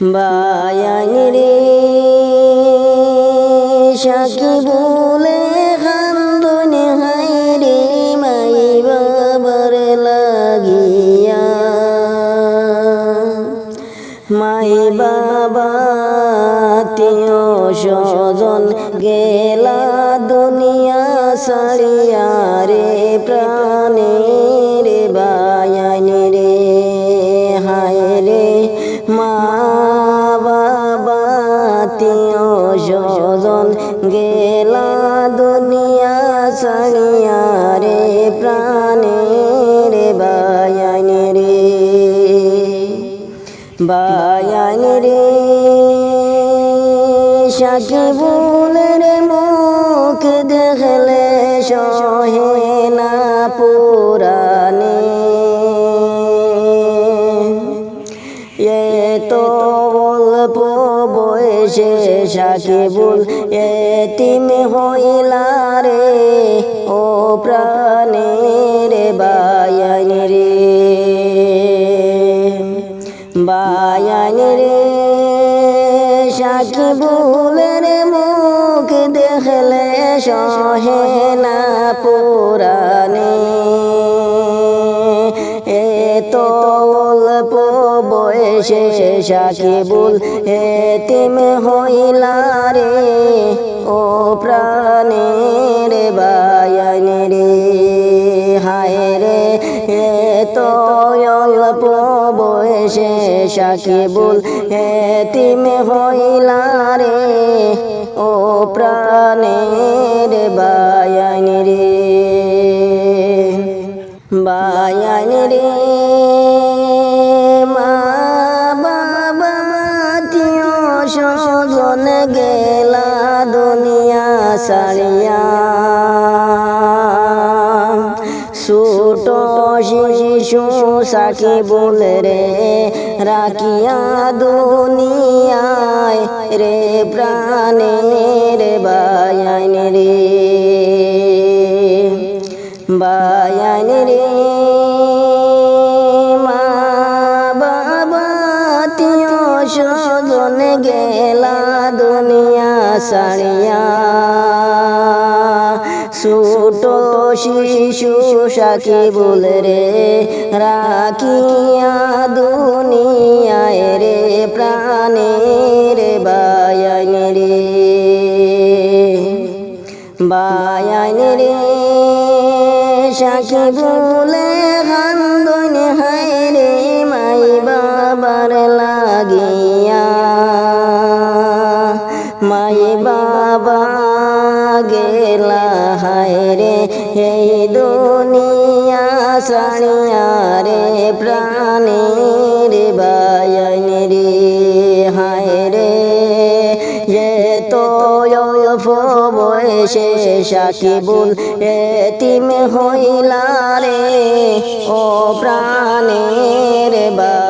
বায়ান রে সাকি বলে খান্দন হাই রে মাই বাবার লাগিয়া। মাই বাবা তিয় স্বজন গেলা দুনিয়া সারিয়া রে স্বজন গেলা দুনিয়া সারিয়া রে প্রাণের বায়ান রে। বায়ান রে। সাকিবুলের মুখ দেখলে সহে না পুরানে এ তো অল্প বয়সে সাকিবুল এতিম হইলা রে, ও প্রাণের বায়ান রে। বায়ান রে, সাকিবুলের মুখ দেখলে সহে না পুরানে এ তো অল্প বয়সে সাকিবুল এতিম হইলা রে। ও প্রাণের বায়ান রে হায় রে। এ তো অল্প বয়সে সাকিবুল এতিম হইলা রে। ও প্রাণের বায়ান রে বায়ান রে সজন গেলা দুনিয়া সারিয়া। ছোট শিশু সাকি বলে রে রাখিয়া দুনিয়ায় রে প্রাণের বায়ান সারিয়া। ছোট শিশু সাকি বলে রে, রাখিয়া দুনিয়ায় রে প্রাণের বায়ান রে বায়ান রে। সাকি বলে খান্দন হায় রে, মাই বাবার লাগিয়া, মাই গেলা হায় রে হে দুনিয়া সারিয়া রে, প্রাণের বায়ান রে। হায় রে যে তো বয়সে সাকিবুল এতিম হইলা রে, ও প্রাণের বা